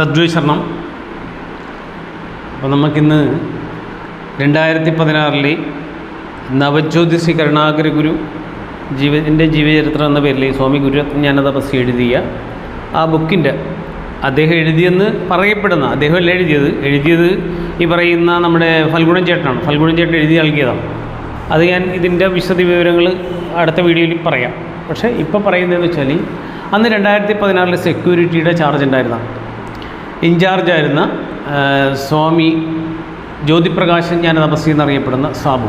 സദ്വിശരണം. അപ്പോൾ നമുക്കിന്ന് രണ്ടായിരത്തി പതിനാറിലെ നവജ്യോതിഷി കരുണാകര ഗുരു ജീവ എന്റെ ജീവചരിത്രം എന്ന പേരിൽ സ്വാമി ഗുരുജ്ഞാന തപസ് എഴുതിയ ആ ബുക്കിന്റെ അദ്ദേഹം എഴുതിയെന്ന് പറയപ്പെടുന്ന അദ്ദേഹമല്ല എഴുതിയത് എഴുതിയത് ഈ പറയുന്ന നമ്മുടെ ഫൽഗുണൻ ചേട്ടനാണ്. ഫൽഗുണൻ ചേട്ടൻ എഴുതി നൽകിയതാണ്. അത് ഞാൻ ഇതിന്റെ വിശദ വിവരങ്ങൾ അടുത്ത വീഡിയോയിൽ പറയാം. പക്ഷേ ഇപ്പോൾ പറയുന്നതെന്ന് വെച്ചാൽ അന്ന് രണ്ടായിരത്തി പതിനാറിൽ സെക്യൂരിറ്റിയുടെ ചാർജ് ഉണ്ടായിരുന്ന ഇൻചാർജായിരുന്ന സ്വാമി ജ്യോതിപ്രകാശൻ ഞാൻ തപസ്സി എന്നറിയപ്പെടുന്ന സാബു.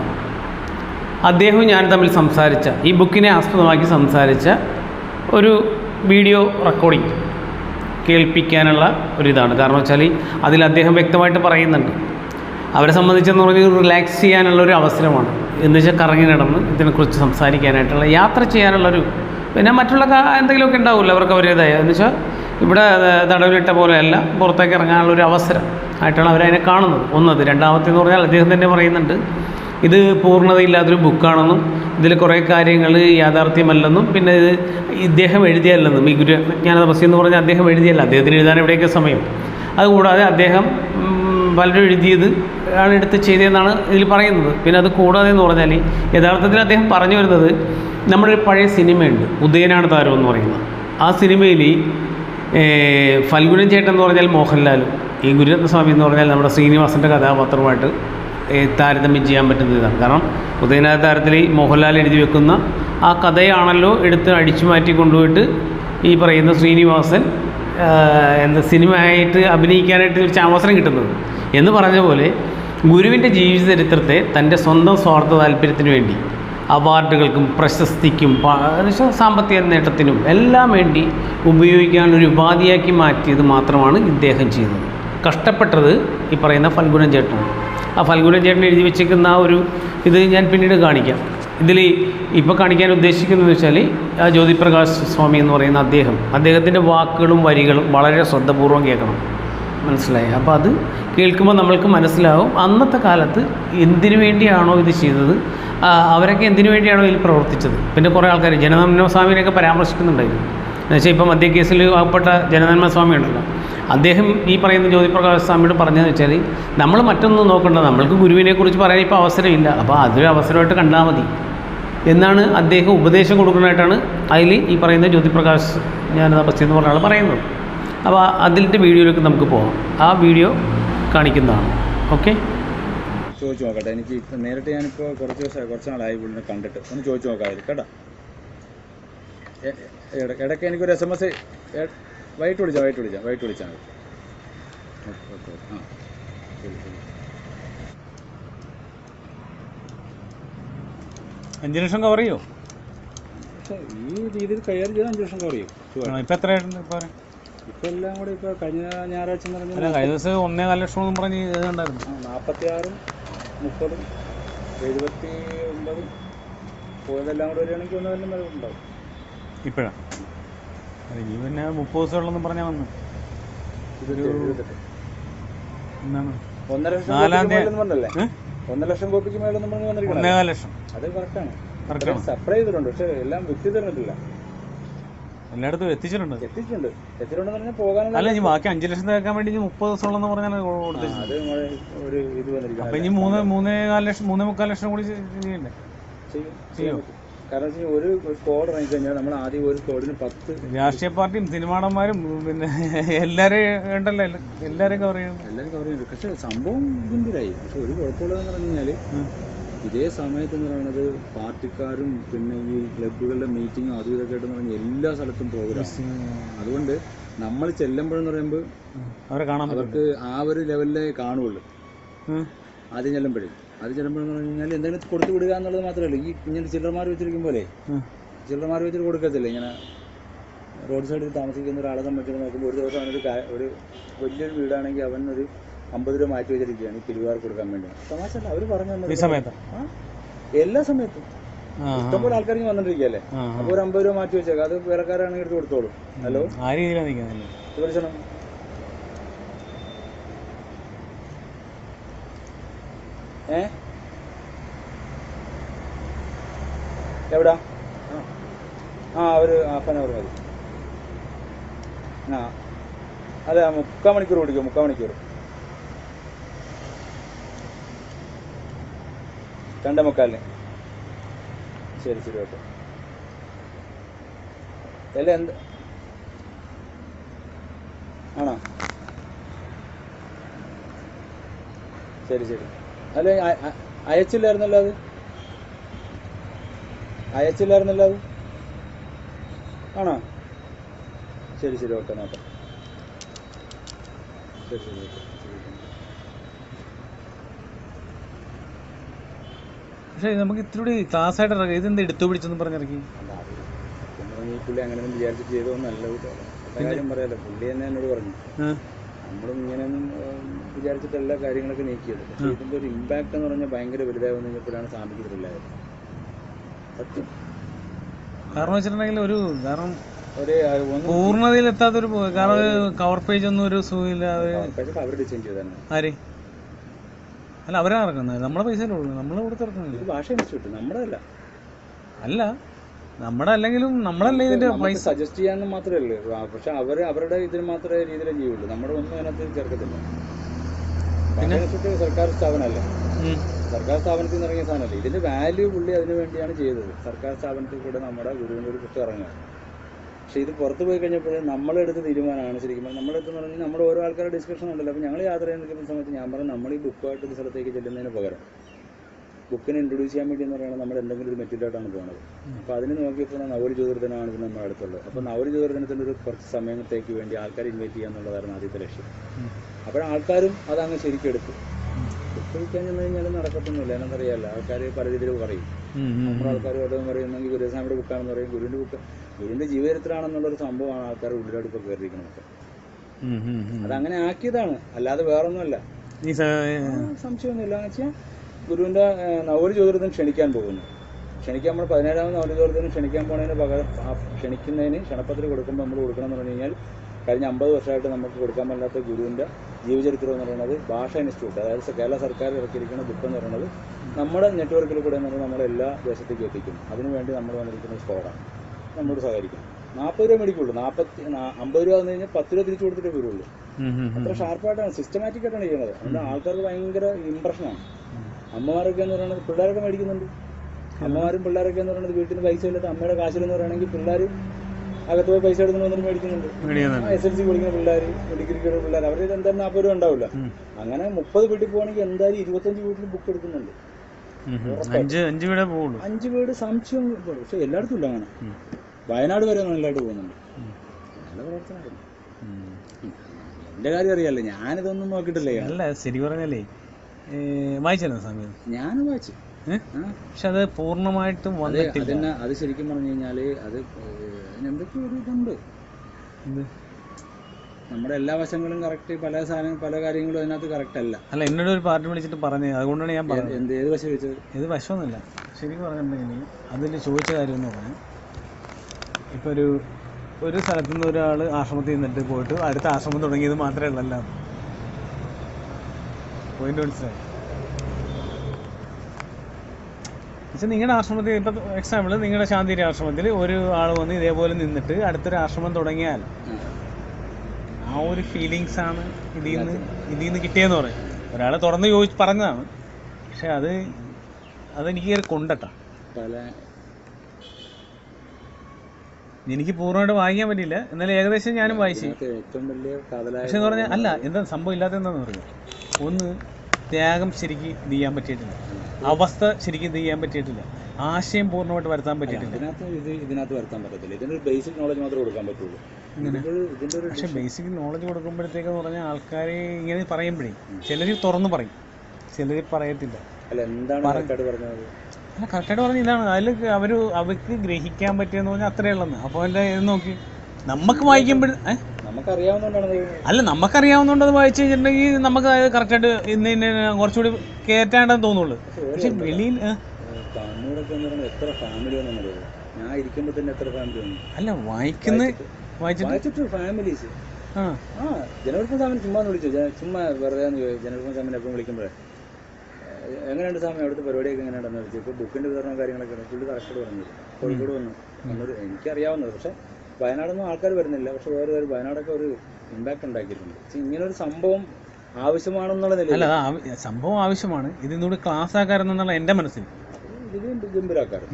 അദ്ദേഹവും ഞാൻ തമ്മിൽ സംസാരിച്ച ഈ ബുക്കിനെ ആസ്പദമാക്കി സംസാരിച്ച ഒരു വീഡിയോ റെക്കോർഡിംഗ് കേൾപ്പിക്കാനുള്ള ഒരിതാണ്. കാരണം വെച്ചാൽ അതിൽ അദ്ദേഹം വ്യക്തമായിട്ട് പറയുന്നുണ്ട്. അവരെ സംബന്ധിച്ചെന്ന് പറഞ്ഞാൽ റിലാക്സ് ചെയ്യാനുള്ള ഒരു അവസരമാണ്. എന്ന് വെച്ചാൽ കറങ്ങി നടന്ന് ഇതിനെക്കുറിച്ച് സംസാരിക്കാനായിട്ടുള്ള യാത്ര ചെയ്യാനുള്ളൊരു പിന്നെ മറ്റുള്ള എന്തെങ്കിലുമൊക്കെ ഉണ്ടാവില്ല അവർക്ക് അവരുടേതായ. എന്ന് വെച്ചാൽ ഇവിടെ തടവിലിട്ട പോലെയല്ല. പുറത്തേക്ക് ഇറങ്ങാനുള്ള ഒരു അവസരം ആയിട്ടാണ് അവരതിനെ കാണുന്നത്. ഒന്നത്. രണ്ടാമത്തേന്ന് പറഞ്ഞാൽ അദ്ദേഹം തന്നെ പറയുന്നുണ്ട് ഇത് പൂർണതയില്ലാത്തൊരു ബുക്കാണെന്നും ഇതിൽ കുറേ കാര്യങ്ങൾ യാഥാർത്ഥ്യമല്ലെന്നും പിന്നെ ഇത് ഇദ്ദേഹം എഴുതിയല്ലെന്നും. ഈ ഗുരു ജ്ഞാനതപസ്യ എന്ന് പറഞ്ഞാൽ അദ്ദേഹം എഴുതിയല്ല. അദ്ദേഹത്തിന് എഴുതാൻ എവിടെയൊക്കെ സമയം. അതുകൂടാതെ അദ്ദേഹം പലരും എഴുതിയത് ആണ് എടുത്ത് ചെയ്തതെന്നാണ് ഇതിൽ പറയുന്നത്. പിന്നെ അത് കൂടാതെ എന്ന് പറഞ്ഞാൽ യഥാർത്ഥത്തിൽ അദ്ദേഹം പറഞ്ഞു വരുന്നത് നമ്മുടെ ഒരു പഴയ സിനിമയുണ്ട്. ഉദയനാണ് താരം എന്ന് പറയുന്നത്. ആ സിനിമയിൽ ഫൽഗുനൻ ചേട്ടൻ എന്ന് പറഞ്ഞാൽ മോഹൻലാലും ഈ ഗുരുരത്നസ്വാമി എന്ന് പറഞ്ഞാൽ നമ്മുടെ ശ്രീനിവാസന്റെ കഥാപാത്രമായിട്ട് താരതമ്യം ചെയ്യാൻ പറ്റുന്ന ഇതാണ്. കാരണം ഉദയനാഥ താരത്തിൽ മോഹൻലാൽ എഴുതി വെക്കുന്ന ആ കഥയാണല്ലോ എടുത്ത് അടിച്ചു മാറ്റി കൊണ്ടുപോയിട്ട് ഈ പറയുന്ന ശ്രീനിവാസൻ എന്താ സിനിമയായിട്ട് അഭിനയിക്കാനായിട്ട് ഒരു അവസരം കിട്ടുന്നത്. എന്ന് പറഞ്ഞ പോലെ ഗുരുവിന്റെ ജീവിത ചരിത്രത്തെ തന്റെ സ്വന്തം സ്വാർത്ഥ താല്പര്യത്തിന് വേണ്ടി അവാർഡുകൾക്കും പ്രശസ്തിക്കും സാമ്പത്തിക നേട്ടത്തിനും എല്ലാം വേണ്ടി ഉപയോഗിക്കാനൊരു ഉപാധിയാക്കി മാറ്റിയത് മാത്രമാണ് ഇദ്ദേഹം ചെയ്തത്. കഷ്ടപ്പെട്ടത് ഈ പറയുന്ന ഫൽഗുനൻ ചേട്ടനാണ്. ആ ഫൽഗുനൻ ചേട്ടൻ എഴുതി വെച്ചിരിക്കുന്ന ആ ഒരു ഇത് ഞാൻ പിന്നീട് കാണിക്കാം. ഇതിൽ ഇപ്പോൾ കാണിക്കാൻ ഉദ്ദേശിക്കുന്നതെന്ന് വെച്ചാൽ ആ ജ്യോതിപ്രകാശ് സ്വാമി എന്ന് പറയുന്ന അദ്ദേഹം അദ്ദേഹത്തിന്റെ വാക്കുകളും വരികളും വളരെ ശ്രദ്ധപൂർവം കേൾക്കണം. മനസ്സിലായി? അപ്പോൾ അത് കേൾക്കുമ്പോൾ നമ്മൾക്ക് മനസ്സിലാവും അന്നത്തെ കാലത്ത് എന്തിനു വേണ്ടിയാണോ ഇത് ചെയ്തത് അവരൊക്കെ എന്തിനു വേണ്ടിയാണോ ഇതിൽ പ്രവർത്തിച്ചത്? പിന്നെ കുറേ ആൾക്കാർ ജനനന്മ സ്വാമിനെയൊക്കെ പരാമർശിക്കുന്നുണ്ടായിരുന്നു. എന്നുവെച്ചാൽ ഇപ്പം മധ്യ കേസിൽ ആകപ്പെട്ട ജനനന്മ സ്വാമി ഉണ്ടല്ലോ. അദ്ദേഹം ഈ പറയുന്ന ജ്യോതിപ്രകാശ് സ്വാമിയോട് പറഞ്ഞതെന്ന് വെച്ചാൽ നമ്മൾ മറ്റൊന്നും നോക്കണ്ട നമ്മൾക്ക് ഗുരുവിനെക്കുറിച്ച് പറയാൻ ഇപ്പോൾ അവസരമില്ല. അപ്പോൾ അതൊരു അവസരമായിട്ട് കണ്ടാൽ മതി. എന്നാണ് അദ്ദേഹം ഉപദേശം കൊടുക്കുന്നതായിട്ടാണ് അതിൽ ഈ പറയുന്ന ജ്യോതിപ്രകാശ് ഞാൻ തപസ്യ എന്ന് പറഞ്ഞ ആൾ പറയുന്നത്. അപ്പോൾ അതിന്റെ വീഡിയോയിലേക്ക് നമുക്ക് പോകാം. ആ വീഡിയോ കാണിക്കുന്നതാണ്. ഓക്കെ? ചോദിച്ചു നോക്കട്ടെ. എനിക്ക് ഇപ്പം നേരിട്ട് ഞാനിപ്പോൾ കുറച്ച് ദിവസം കുറച്ച് നാളായി പുള്ളിനെ കണ്ടിട്ട്. ഒന്ന് ചോദിച്ചു നോക്കാം അതിൽ കേട്ടോ ഇടയ്ക്ക് എനിക്കൊരു എസ് എം എസ് വൈകിട്ട് വിളിച്ചാൽ വൈകിട്ട് വിളിച്ചാൽ വൈകിട്ട് വിളിച്ചാൽ മതി. ഓക്കെ ഓക്കെ ആ. ശരി ശരി അഞ്ച് ലക്ഷം കവർ ചെയ്യോ? ഈ രീതിയിൽ കൈകാര്യം ചെയ്താൽ അഞ്ച് ലക്ഷം കവർ ചെയ്യും. ഇപ്പം എത്രയായിട്ടുണ്ട് ഇപ്പോൾ ഇപ്പം എല്ലാം കൂടി ഇപ്പൊ കഴിഞ്ഞ ഞായറാഴ്ച കഴിഞ്ഞ ദിവസം ഒന്നേ നാല് ലക്ഷം പറഞ്ഞു പറഞ്ഞ് ഇതുണ്ടായിരുന്നു നാൽപ്പത്തി ആറും മുപ്പതും എഴുപത്തി ഒമ്പതും പോയതെല്ലാം കൂടെ വരികയാണെങ്കിൽ ഒന്ന് തന്നെ വരെ ഉണ്ടാവും ഇപ്പോഴാണ് ഈ പിന്നെ മുപ്പത് ദിവസമുള്ളതെന്ന് പറഞ്ഞാൽ വന്നു. എന്താണ്? ഒന്നര ലക്ഷം നാലാം കോപ്പിക്ക് തീയതി- മേളിൽ ഒന്നര ലക്ഷം കോപ്പിക്ക് മേളിൽ നമ്മൾ വന്നിരിക്കണം ലക്ഷം. അത് കറക്റ്റാണ് സപ്ലൈ ചെയ്തിട്ടുണ്ട് പക്ഷെ എല്ലാം വിറ്റ് തന്നിട്ടില്ല എല്ലായിടത്തും എത്തിച്ചിട്ടുണ്ട്. എത്തിച്ചിട്ടുണ്ട്. എത്തിച്ചിട്ടുണ്ട് പറഞ്ഞാൽ പോകാനുള്ള അല്ല ഇനി ബാക്കി അഞ്ച് ലക്ഷം തേക്കാൻ വേണ്ടി ഇനി മുപ്പത് ദിവസമുള്ളതെന്ന് പറഞ്ഞാൽ ആ, കൊടുത്തത് അത് ഒരു ഇത് അപ്പൊ വന്നിരിക്കണം ഇനി മൂന്ന് മൂന്നേ നാല് ലക്ഷം മൂന്നേ മുക്കാൽ ലക്ഷം കൂടി ചെയ്യണ്ടേ? ചെയ്യോ? കാരണം വെച്ചാൽ ഒരു സ്കോഡ് ഇറങ്ങി കഴിഞ്ഞാൽ നമ്മൾ ആദ്യം ഒരു സ്കോഡിന് പത്ത് രാഷ്ട്രീയ പാർട്ടിയും സിനിമാടന്മാരും പിന്നെ എല്ലാവരെയും ഉണ്ടല്ലോ എല്ലാവരെയും കവർ ചെയ്യണം എല്ലാവരും കവർ ചെയ്യണം പക്ഷെ സംഭവം ഗംഭീരായി പക്ഷെ ഒരു കുഴപ്പമുള്ളതെന്ന് പറഞ്ഞു കഴിഞ്ഞാൽ ഇതേ സമയത്ത് എന്ന് പറയുന്നത് പാർട്ടിക്കാരും പിന്നെ ഈ ക്ലബ്ബുകളുടെ മീറ്റിങ്ങും അതും ഇതൊക്കെ ആയിട്ട് പറഞ്ഞാൽ എല്ലാ സ്ഥലത്തും പ്രോഗ്രാം അതുകൊണ്ട് നമ്മൾ ചെല്ലുമ്പോഴെന്ന് പറയുമ്പോൾ അവരെ കാണാൻ അവർക്ക് ആ ഒരു ലെവലിലേ കാണുള്ളൂ. ആദ്യം ചെല്ലുമ്പോഴേ. ആദ്യം ചെല്ലുമ്പോഴെന്ന് പറഞ്ഞു കഴിഞ്ഞാൽ എന്തെങ്കിലും കൊടുത്തു വിടുക എന്നുള്ളത് മാത്രമല്ല. ഈ ഇങ്ങനെ ചില്ലർമാർ വെച്ചിരിക്കും പോലെ. ചില്ലർമാർ വെച്ചിട്ട് കൊടുക്കത്തില്ല. ഇങ്ങനെ റോഡ് സൈഡിൽ താമസിക്കുന്ന ഒരാളെ സംബന്ധിച്ച് നോക്കുമ്പോൾ ഒരു ദിവസം അവനൊരു ഒരു വലിയൊരു വീടാണെങ്കിൽ അവനൊരു അമ്പത് രൂപ മാറ്റി വെച്ചിരിക്കുകയാണ് ഈ പിരിവാർ കൊടുക്കാൻ വേണ്ടി. തമാശ അല്ല അവർ പറഞ്ഞു ഈ തന്നത് സമയത്ത്? ആ, എല്ലാ സമയത്തും. ഇഷ്ടംപോലെ ആൾക്കാർ ഇങ്ങനെ വന്നിട്ടിരിക്കുകയല്ലേ? ആ. അപ്പോൾ ഒരു അമ്പത് രൂപ മാറ്റി വെച്ചേക്കാം. അത് വേറെക്കാരാണെങ്കിൽ എടുത്ത് കൊടുത്തോളൂ. ഹലോ? ആ രീതിയിലാണ് നിൽക്കുന്നത് ഏ? എവിടാ? ആ. ആ ഒരു ഹാഫ് ആൻ അവർ മതി. ആ. അതെ മുക്കാൽ മണിക്കൂർ ഓടിക്കും മുക്കാൽ മണിക്കൂർ. രണ്ടേ മുക്കാലിന് ശരി ശരി ഓക്കെ. അല്ല എന്ത്? ആണോ? ശരി ശരി. അല്ല അയച്ചില്ലായിരുന്നല്ലോ അത്? അയച്ചില്ലായിരുന്നല്ലോ അത്? ആണോ? ശരി ശരി ഓക്കെ നോക്കാം. ശരി ശരി ഓക്കെ. പക്ഷേ നമുക്ക് ഇത്തിരി ക്ലാസ് ആയിട്ട് ഇറങ്ങി. ഇതെന്ത് എടുത്തു പിടിച്ചെന്ന് പറഞ്ഞിറങ്ങി അല്ല, അത് സത്യം പറഞ്ഞാ ഈ പുള്ളി അങ്ങനെ വിചാരിച്ചിട്ട് ചെയ്തതൊന്നല്ല കാര്യം പറയാലോ പുള്ളി തന്നെ എന്നോട് പറഞ്ഞു. നമ്മളും ഇങ്ങനെയൊന്നും ഏം, വിചാരിച്ചിട്ട് എല്ലാ കാര്യങ്ങളൊക്കെ നീക്കിയത്. പക്ഷേ ഇതിന്റെ ഒരു ഇമ്പാക്ട് എന്ന് പറഞ്ഞാൽ ഭയങ്കര വലുതായി കഴിഞ്ഞപ്പോഴാണ് സാമ്പത്തികത്തിലില്ലായത് സത്യം. കാരണം വെച്ചിട്ടുണ്ടെങ്കിൽ ഒരു കാരണം ഒരു ആ, ഒന്ന് പൂർണതയിൽ എത്താത്തൊരു പോ- കാരണം കവർ പേജ് ഒന്നും ഒരു സുഖമില്ലാതെ അവർ ഡിസൈൻ ചെയ്തതാണ് ആര്? അല്ല അവരാണ് ഇറക്കുന്നത് നമ്മളെ പൈസ ഉള്ളൂ. നമ്മൾ കൊടുത്തിറക്കുന്നില്ല ഇത് ഭാഷ ഇൻസ്റ്റിറ്റ്യൂട്ട്. നമ്മുടെ അല്ല അല്ല നമ്മുടെ അല്ലെങ്കിലും നമ്മളല്ലേ ഇതിന്റെ പൈസ? സജസ്റ്റ് ചെയ്യാനും മാത്രമേ ഉള്ളൂ. പക്ഷെ അവർ അവരുടെ ഇതിന് മാത്രമേ രീതിയിലേ ചെയ്യുള്ളൂ. നമ്മുടെ ഒന്നും അതിനകത്ത് ചേർക്കത്തില്ല. ഭാഷ സർക്കാർ സ്ഥാപനമല്ല? സർക്കാർ സ്ഥാപനത്തിൽ നിന്ന് ഇറങ്ങിയ സാധനമല്ല? ഇതിന്റെ വാല്യൂ പുള്ളി അതിനു വേണ്ടിയാണ് ചെയ്തത്. സർക്കാർ സ്ഥാപനത്തിൽ കൂടെ നമ്മുടെ ഗുരുവിന്റെ ഒരു പുസ്തകം ഇറങ്ങുക പക്ഷേ ഇത് പുറത്ത് പോയി കഴിഞ്ഞപ്പോൾ നമ്മളെടുത്ത തീരുമാനമാണ് ശരിക്കും പറഞ്ഞാൽ. നമ്മളെടുത്ത് പറഞ്ഞാൽ നമ്മൾ ഓരോ ആൾക്കാരുടെ ഡിസ്കഷൻ ഉണ്ടല്ലോ. അപ്പോൾ ഞങ്ങൾ യാത്ര ചെയ്യാൻ നിൽക്കുന്ന സമയത്ത് ഞാൻ പറഞ്ഞു നമ്മൾ ഈ ബുക്കുമായിട്ട് ഒരു സ്ഥലത്തേക്ക് ചെല്ലുന്നതിന് പകരം ബുക്കിനെ ഇൻട്രൊഡ്യൂസ് ചെയ്യാൻ വേണ്ടി എന്ന് പറയുന്നത് നമ്മൾ എന്തെങ്കിലും ഒരു മെറ്റീരിയലായിട്ടാണ് പോകുന്നത് അപ്പോൾ അതിന് നോക്കിയപ്പോൾ നവോലി ജ്യോതിർദിനമാണ് ഇത് നമ്മുടെ അടുത്തുള്ളത്. അപ്പോൾ നവോലി ജ്യോതിർദിനത്തിന്റെ ഒരു കുറച്ച് സമയത്തേക്ക് വേണ്ടി ആൾക്കാരെ ഇൻവൈറ്റ് ചെയ്യുക എന്നുള്ളതായിരുന്നു ആദ്യത്തെ ലക്ഷ്യം. അപ്പോൾ ആൾക്കാരും അതങ്ങ് ശരിക്കും എടുത്തു. ബുക്ക് വിൽക്കാൻ ചെന്ന് കഴിഞ്ഞാൽ നടക്കത്തൊന്നുമില്ല. എന്നറിയാമല്ലോ ആൾക്കാർ പല രീതിയിൽ പറയും. നമ്മുടെ ആൾക്കാർ ഓരോന്നും പറയുന്നെങ്കിൽ ഗുരുസ്വാമിയുടെ ബുക്കാണെന്ന് പറയും. ഗുരുവിന്റെ ബുക്ക് ഗുരുവിന്റെ ജീവചരിത്രമാണെന്നുള്ളൊരു സംഭവമാണ് ആൾക്കാർ ഉള്ളിലോട്ട് ഇപ്പോൾ കയറിയിരിക്കുന്നത്. ഉം. അതങ്ങനെ ആക്കിയതാണ്. അല്ലാതെ വേറൊന്നുമല്ല. സംശയമൊന്നുമില്ല വെച്ചാൽ ഗുരുവിന്റെ നവോലി ജ്യോതിർദിനം ക്ഷണിക്കാൻ പോകുന്നു. ക്ഷണിക്കാൻ നമ്മൾ പതിനേഴാമത് നവോലി ജ്യോതിർദിനം ക്ഷണിക്കാൻ പോകുന്നതിന് പകരം ആ ക്ഷണിക്കുന്നതിന് ക്ഷണപത്രി കൊടുക്കുമ്പോൾ നമ്മൾ കൊടുക്കണം എന്ന് പറഞ്ഞു കഴിഞ്ഞാൽ കഴിഞ്ഞ അമ്പത് വർഷമായിട്ട് നമുക്ക് കൊടുക്കാൻ പറ്റാത്ത ഗുരുവിന്റെ ജീവചരിത്രം എന്ന് പറയുന്നത് ഭാഷ ഇൻസ്റ്റിറ്റ്യൂട്ട് അതായത് കേരള സർക്കാർ ഇറക്കിയിരിക്കുന്ന ബുക്ക് എന്ന് പറയുന്നത് നമ്മുടെ നെറ്റ്വർക്കിൽ കൂടെ എന്ന് എല്ലാ ദേശത്തേക്കും എത്തിക്കും അതിനുവേണ്ടി നമ്മൾ വന്നിരിക്കുന്ന സ്കോഡാണ്. നമ്മളോട് സഹകരിക്കാം നാൽപ്പത് രൂപ മേടിക്കുള്ളൂ. നാൽപ്പത്തി അമ്പത് രൂപ വന്നു കഴിഞ്ഞാൽ പത്ത് രൂപ തിരിച്ചു കൊടുത്തിട്ടേ വരുള്ളൂ. അത്ര ഷാർപ്പായിട്ടാണ്. സിസ്റ്റമാറ്റിക് ആയിട്ടാണ് ചെയ്യുന്നത്. അതുകൊണ്ട് ആൾക്കാർക്ക് ഭയങ്കര ഇമ്പ്രഷനാണ് അമ്മമാരൊക്കെ എന്ന് പറയുന്നത് പിള്ളേരൊക്കെ മേടിക്കുന്നുണ്ട്. അമ്മമാരും പിള്ളേരൊക്കെ എന്ന് പറയുന്നത് വീട്ടിൽ നിന്ന് പൈസ ഇല്ലാത്ത അമ്മയുടെ കാശിലെന്ന് പറയുകയാണെങ്കിൽ പിള്ളേർ അകത്ത് പോയി പൈസ എടുക്കുന്നു വന്നിട്ട് മേടിക്കുന്നുണ്ട്. എസ് എൽ സി പഠിക്കുന്ന പിള്ളേർ ഡിഗ്രിക്ക് പിള്ളേർ അവരുടെ എന്തായാലും നാൽപ്പത് രൂപ ഉണ്ടാവില്ല. അങ്ങനെ മുപ്പത് വീട്ടിൽ പോകണമെങ്കിൽ എന്തായാലും ഇരുപത്തഞ്ച് വീട്ടിൽ ബുക്ക് എടുക്കുന്നുണ്ട്. അഞ്ച് അഞ്ച് വീടേ അഞ്ച് വീട് സംശയം. പക്ഷെ എല്ലായിടത്തും ഇല്ല അങ്ങനെ. വയനാട് വരെ നല്ലതായിട്ട് പോകുന്നുണ്ട്. എന്റെ നല്ല പ്രവർത്തനമായിരുന്നു. കാര്യം അറിയാലോ ഞാനിതൊന്നും നോക്കിയിട്ടില്ല? അല്ല ശരി പറഞ്ഞല്ലേ വായിച്ചായിരുന്നു സമയം? ഞാൻ വായിച്ചു. പക്ഷെ അത് പൂർണമായിട്ടും വന്നിട്ടില്ല. അത് ശരിക്കും പറഞ്ഞു കഴിഞ്ഞാൽ അത് അതിനെന്തൊക്കെ ഒരു ഇതുണ്ട്? നമ്മുടെ എല്ലാ വശങ്ങളും കറക്റ്റ് പല സാധനം പല കാര്യങ്ങളും അതിനകത്ത് കറക്റ്റ് അല്ല. അല്ല എന്നോട് ഒരു പാർട്ടി വിളിച്ചിട്ട് പറഞ്ഞു അതുകൊണ്ടാണ് ഞാൻ പറഞ്ഞത്. എന്ത് ഏത് വശം വെച്ചത് ഏത് വശമൊന്നുമില്ല. ശരിക്കും പറഞ്ഞിട്ടുണ്ടെങ്കിൽ അതിൽ ചോദിച്ച കാര്യം എന്ന് പറഞ്ഞാൽ ഇപ്പോൾ ഒരു ഒരു സ്ഥലത്തു നിന്ന് ഒരാൾ ആശ്രമത്തിൽ നിന്നിട്ട് പോയിട്ട് അടുത്ത ആശ്രമം തുടങ്ങിയത് മാത്രമേ ഉള്ളല്ല. പോയിന്റ് മനസ്സിലായി? പക്ഷെ നിങ്ങളുടെ ആശ്രമത്തിൽ ഇപ്പം എക്സാമ്പിൾ നിങ്ങളുടെ ശാന്തിരി ആശ്രമത്തിൽ ഒരു ആൾ വന്ന് ഇതേപോലെ നിന്നിട്ട് അടുത്തൊരു ആശ്രമം തുടങ്ങിയാൽ ആ ഒരു ഫീലിങ്സ് ആണ് ഇതിൽ നിന്ന് ഇതിൽ നിന്ന് കിട്ടിയെന്ന് പറയും. ഒരാളെ തുറന്ന് ചോദിച്ച് പറഞ്ഞതാണ്. പക്ഷെ അത് അതെനിക്ക് കൊണ്ടട്ടാ. പല എനിക്ക് പൂർണമായിട്ട് വായിക്കാൻ പറ്റിയില്ല. എന്നാലും ഏകദേശം ഞാനും വായിച്ചു. പക്ഷെ എന്ന് പറഞ്ഞാൽ അല്ല എന്താ? സംഭവം ഇല്ലാത്ത എന്താന്ന് പറയുക ഒന്ന് ത്യാഗം ശരിക്ക് ഇത് ചെയ്യാൻ പറ്റിയിട്ടില്ല. അവസ്ഥ ശരിക്കും ഇത് ചെയ്യാൻ പറ്റിയിട്ടില്ല. ആശയം പൂർണമായിട്ട് വരുത്താൻ പറ്റിയിട്ടില്ല. ഇതിനകത്ത് ഇത് ഇതിനകത്ത് വരുത്താൻ പറ്റത്തില്ല. ഇതിനൊരു ബേസിക് നോളജ് മാത്രമേ കൊടുക്കാൻ പറ്റുള്ളൂ. പക്ഷെ ബേസിക് നോളജ് കൊടുക്കുമ്പോഴത്തേക്കെന്ന് പറഞ്ഞാൽ ആൾക്കാർ ഇങ്ങനെ പറയുമ്പോഴേ ചിലർ തുറന്ന് പറയും. ചിലർ പറയത്തില്ല. അല്ല എന്താണ് കറക്റ്റായിട്ട് പറഞ്ഞത്? അല്ല കറക്റ്റായിട്ട് പറഞ്ഞ ഇതാണ്. അതിൽ അവർ അവർക്ക് ഗ്രഹിക്കാൻ പറ്റിയെന്ന് പറഞ്ഞാൽ അത്രയേ ഉള്ളെന്ന്. അപ്പോൾ എന്റെ ഇത് നോക്കി. നമുക്ക് ഇത് അല്ല നമുക്കറിയാവുന്നതുകൊണ്ട് അത് വായിച്ചു കഴിഞ്ഞിട്ടുണ്ടെങ്കിൽ നമുക്ക് അതായത് കറക്റ്റായിട്ട് ഇന്ന് ഇന്ന കുറച്ചുകൂടി കയറ്റാണ്ടെന്ന് തോന്നുള്ളൂ. പക്ഷെ വെളിയിൽ എത്ര ഫാമിലി ഞാൻ ഇരിക്കുമ്പോൾ തന്നെ എത്ര ഫാമിലി അല്ല വായിക്കുന്ന വായിച്ചിട്ട്? ഫാമിലീസ് ആ. ജനവർപ്പം സ്വാമിനെ ചുമ്മാ വിളിച്ചു. ചുമ്മാ വെറുതെ ജനവർക്കും സാമൻ എപ്പോഴും വിളിക്കുമ്പോഴേ. എങ്ങനെയുണ്ട് സ്വാമി? അവിടുത്തെ പരിപാടിയൊക്കെ എങ്ങനെയുണ്ടെന്ന് ചോദിച്ചു. ഇപ്പോൾ ബുക്കിന്റെ വിതരണം കാര്യങ്ങളൊക്കെ പുള്ളി കറക്റ്റ് പറഞ്ഞു കോഴിക്കോട് വന്നു. എന്നൊരു എനിക്കറിയാവുന്നത്. പക്ഷേ വയനാടൊന്നും ആൾക്കാർ വരുന്നില്ല. പക്ഷേ വേറെ ഒരു വയനാടൊക്കെ ഒരു ഇമ്പാക്ട് ഉണ്ടാക്കിയിട്ടുണ്ട്. ഇങ്ങനെ ഒരു സംഭവം ആവശ്യമാണെന്നുള്ള അല്ല സംഭവം ആവശ്യമാണ്. ഇതിനൂടെ ക്ലാസ് ആക്കാരെന്നുള്ള എന്റെ മനസ്സിൽ. ഇത്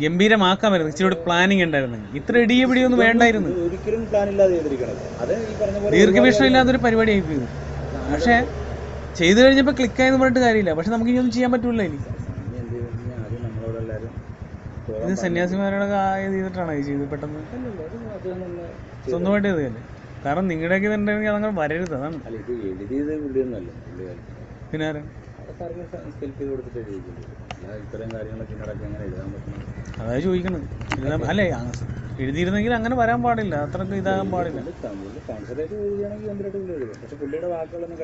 ഗംഭീരമാക്കാമായിരുന്നു. ഇച്ചിരി കൂടി പ്ലാനിങ് ഉണ്ടായിരുന്നു. ഇത്ര ഇടിയ പിടിയൊന്നും വേണ്ടായിരുന്നു. ഒരിക്കലും പ്ലാൻ ഇല്ലാതെ ചെയ്തിരിക്കണത്. അത് ഈ പറഞ്ഞ പോലെ ദീർഘവീക്ഷണം ഇല്ലാത്തൊരു പരിപാടി ആയിപ്പോയി. പക്ഷേ ചെയ്തു കഴിഞ്ഞപ്പോൾ ക്ലിക്കായെന്ന് പറഞ്ഞിട്ട് കാര്യമില്ല. പക്ഷെ നമുക്ക് ഇനിയൊന്നും ഒന്നും ചെയ്യാൻ പറ്റൂല ഇനി. ചെയ്തു ഇത് സന്യാസിമാരുടെ ചെയ്തിട്ടാണ് ഇത് ചെയ്തത്? പെട്ടെന്ന്? സ്വന്തമായിട്ട് ചെയ്തല്ലേ കാരണം നിങ്ങളുടെയൊക്കെ ഇതുണ്ടെങ്കിൽ അതങ്ങനെ വരരുത് അതാണ്. പിന്നെ ആരാ? എഴുതിയിട്ടുണ്ട് ഇത്രയും കാര്യങ്ങളൊക്കെ എങ്ങനെ ചോദിക്കണത് അല്ലെ? അല്ലേ എഴുതിയിരുന്നെങ്കിൽ അങ്ങനെ വരാൻ പാടില്ല. അത്രയ്ക്ക് ഇതാകാൻ പാടില്ല. പക്ഷെ വാക്കുകളൊന്നും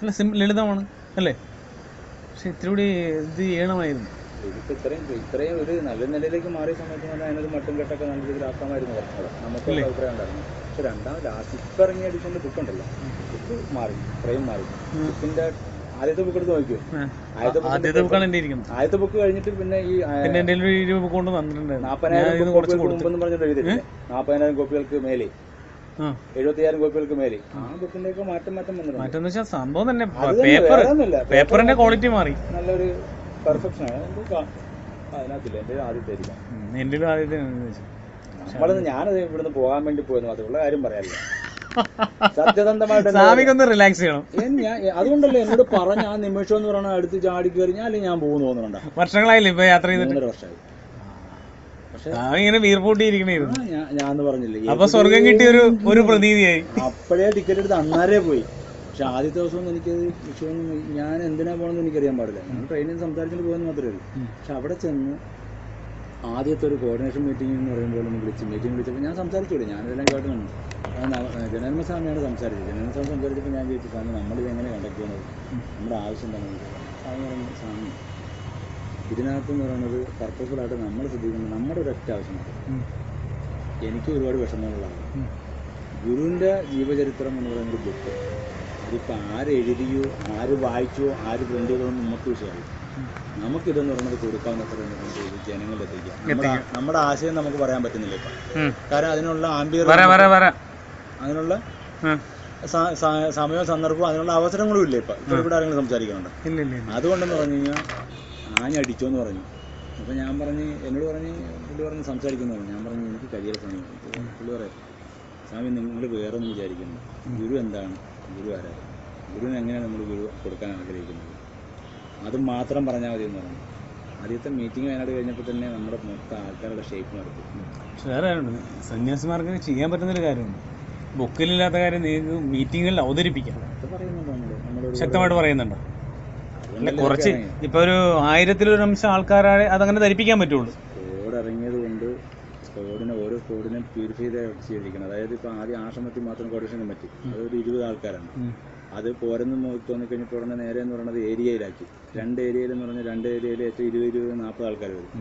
അല്ല സിം ലളിതമാണ്. അല്ലേ? പക്ഷെ ഇത്തിരി കൂടി ഇത് ചെയ്യണമായിരുന്നു. ഇത്രയും ഇത്രയും ഒരു നല്ല നിലയിലേക്ക് മാറിയ സമയത്ത് തന്നെ അതിനൊരു മട്ടും കെട്ടൊക്കെ നല്ല രീതിയിൽ ആക്കാമായിരുന്നു നമുക്ക് അഭിപ്രായം ഉണ്ടായിരുന്നു പക്ഷെ രണ്ടാമത് ലാസ്റ്റ് ഇപ്പം ഇറങ്ങിയ അടിച്ചുകൊണ്ട് ബുക്കുണ്ടല്ലോ ബുക്ക് മാറി ഇത്രയും മാറി ആദ്യത്തെ ബുക്ക് എടുത്ത് നോക്കിയോ. ആദ്യത്തെ book ആദ്യത്തെ ബുക്കാണ് എന്റെ ഇരിക്കുന്നത് ആദ്യത്തെ ബുക്ക് കഴിഞ്ഞിട്ട് പിന്നെ ഈ പിന്നെ ഒരു ഇരുപത് ബുക്ക് കൊണ്ട് തന്നിട്ടുണ്ടായിരുന്നു. നാപ്പതിനായിരം കോപ്പികൾക്ക് മുമ്പെന്ന് പറഞ്ഞിട്ട് നാൽപ്പതിനായിരം കോപ്പികൾക്ക് മേലെ. എഴുപത്തിയായിരം കോപ്പികൾക്ക് മേലെ. ആ. മാറ്റം മാറ്റം വന്നിട്ടുണ്ട്. മറ്റെന്ന് വെച്ചാൽ സംഭവം തന്നെ. പേപ്പർ പേപ്പറിന്റെ ക്വാളിറ്റി മാറി. നല്ലൊരു പെർഫെക്ഷൻ ആണ്. അതിനകത്തില്ല? എന്റെ ആദ്യത്തെ ആയിരിക്കാം. നമ്മളൊന്ന് ഞാനത് ഇവിടുന്ന് പോകാൻ വേണ്ടി പോയെന്ന് മാത്രമുള്ള കാര്യം പറയാനില്ല സത്യസന്ധമായിട്ട് സ്വാമിക്കൊന്ന് റിലാക്സ് ചെയ്യണം. അതുകൊണ്ടല്ലേ എന്നോട് പറഞ്ഞ ആ നിമിഷം എന്ന് പറഞ്ഞാൽ അടുത്ത് ചാടി കയറി ഞാൻ അല്ലെങ്കിൽ ഞാൻ പോകുന്നു തോന്നുന്നുണ്ട്? വർഷങ്ങളായില്ലേ ഇപ്പൊ യാത്ര ചെയ്തിട്ട്? വർഷമായി. ഇങ്ങനെ വീർപ്പൂട്ടിയിരിക്കണായിരുന്നു. ഞാൻ പറഞ്ഞില്ലേ അപ്പൊ സ്വർഗം കിട്ടിയ ഒരു ഒരു പ്രതീതിയായി. അപ്പോഴേ ടിക്കറ്റ് എടുത്ത് അന്നാരേ പോയി. പക്ഷെ ആദ്യത്തെ ദിവസം എനിക്കത് വിഷയമൊന്നും ഞാൻ എന്തിനാ പോകണമെന്ന് എനിക്കറിയാൻ പാടില്ല. ഞാൻ ട്രെയിനിൽ സംസാരിച്ചിട്ട് പോയെന്ന് മാത്രമേ ഉള്ളൂ. പക്ഷെ അവിടെ ചെന്ന് ആദ്യത്തെ ഒരു കോർഡിനേഷൻ മീറ്റിംഗ് എന്ന് പറയുമ്പോൾ ഒന്ന് വിളിച്ച് മീറ്റിംഗ് വിളിച്ചപ്പോൾ ഞാൻ സംസാരിച്ചോളൂ ഞാനിതെല്ലാം കേട്ട് ജനന്മ സ്വാമിയാണ് സംസാരിച്ചത്. ജനനമ സ്വാമി സംസാരിച്ചപ്പോൾ ഞാൻ ചോദിച്ചു സ്വാമി നമ്മളിത് എങ്ങനെ കണ്ടക്ട് ചെയ്യണത് നമ്മുടെ ആവശ്യം തന്നെ. സ്വാമി പറഞ്ഞു സ്വാമി ഇതിനകത്ത് എന്ന് പറയുന്നത് പർപ്പസ്ഫുള്ളായിട്ട് നമ്മൾ ശ്രദ്ധിക്കുന്നത് നമ്മുടെ ഒരു ഒറ്റ ആവശ്യമാണ് എനിക്ക് ഒരുപാട് വിഷമങ്ങളാണ്. ഗുരുവിന്റെ ജീവചരിത്രം എന്ന് പറയുന്ന ഒരു ബുക്ക് അതിപ്പോൾ ആരെഴുതിയോ ആര് വായിച്ചോ ആര് പ്രിന്റ് ചെയ്തോ എന്ന് നമുക്ക് വിഷയമായി നമുക്കിതെന്ന് പറയുന്നത് കൊടുക്കാവുന്നത്ര ജനങ്ങളിൽ എത്തിക്കുക നമ്മുടെ നമ്മുടെ ആശയം നമുക്ക് പറയാൻ പറ്റുന്നില്ല ഇപ്പൊ. കാരണം അതിനുള്ള ആംബിയർ അതിനുള്ള സമയവും സന്ദർഭവും അതിനുള്ള അവസരങ്ങളും ഇല്ല ഇപ്പൊ. ഇപ്പൊ ഇവിടെ ആരെങ്കിലും സംസാരിക്കാനുണ്ട് അതുകൊണ്ടെന്ന് പറഞ്ഞു കഴിഞ്ഞാൽ ആഞ്ഞ എന്ന് പറഞ്ഞു. അപ്പൊ ഞാൻ പറഞ്ഞ് എന്നോട് പറഞ്ഞ് പുള്ളി പറഞ്ഞ് സംസാരിക്കുന്നു പറഞ്ഞു. ഞാൻ പറഞ്ഞു എനിക്ക് കരിയർ സമയം പുള്ളി പറയാം സ്വാമി നിങ്ങൾ വേറെ ഒന്നും വിചാരിക്കുന്നു ഗുരു എന്താണ്? ഗുരു ആരാണ്? ഗുരുവിന് എങ്ങനെയാണ് നമ്മൾ ഗുരു കൊടുക്കാൻ ആഗ്രഹിക്കുന്നത്? അത് മാത്രം പറഞ്ഞാൽ മതി എന്ന് പറഞ്ഞു. ആദ്യത്തെ മീറ്റിംഗ് വയനാട് കഴിഞ്ഞപ്പോൾ തന്നെ നമ്മുടെ മൊത്തം ആൾക്കാരുടെ ഷേപ്പ് നടത്തി പക്ഷെ വേറെ കാര്യമുണ്ട്. സന്യാസിമാർക്ക് ചെയ്യാൻ പറ്റുന്നൊരു കാര്യമുണ്ട്. ബുക്കിലില്ലാത്ത കാര്യം നിങ്ങൾക്ക് മീറ്റിങ്ങിൽ അവതരിപ്പിക്കാം. ശക്തമായിട്ട് പറയുന്നുണ്ടോ. അല്ല കുറച്ച്. ഇപ്പൊ ഒരു ആയിരത്തിലൊരു അംശം ആൾക്കാരെ അതങ്ങനെ ധരിപ്പിക്കാൻ പറ്റുള്ളൂ. സ്കോഡ് ഇറങ്ങിയത് കൊണ്ട് സ്കോഡിനെ ഓരോ സ്കോഡിനെ പ്യൂരിഫൈ ചെയ്തിരിക്കണം. അതായത് ഇപ്പൊ ആദ്യം ആശ്രമത്തിൽ മാത്രം കോർഡിനേഷൻ പറ്റി. അതൊരു ഇരുപത് ആൾക്കാരാണ്. അത് പോരെന്ന് തോന്നിക്കഴിഞ്ഞപ്പോൾ ഉടനെ നേരെ എന്ന് പറയുന്നത് ഏരിയയിലാക്കി. രണ്ട് ഏരിയയിൽ എന്ന് പറഞ്ഞാൽ രണ്ട് ഏരിയയിൽ ഏറ്റവും ഇരുപത് ഇരുപത് നാൽപ്പത് ആൾക്കാർ വരും.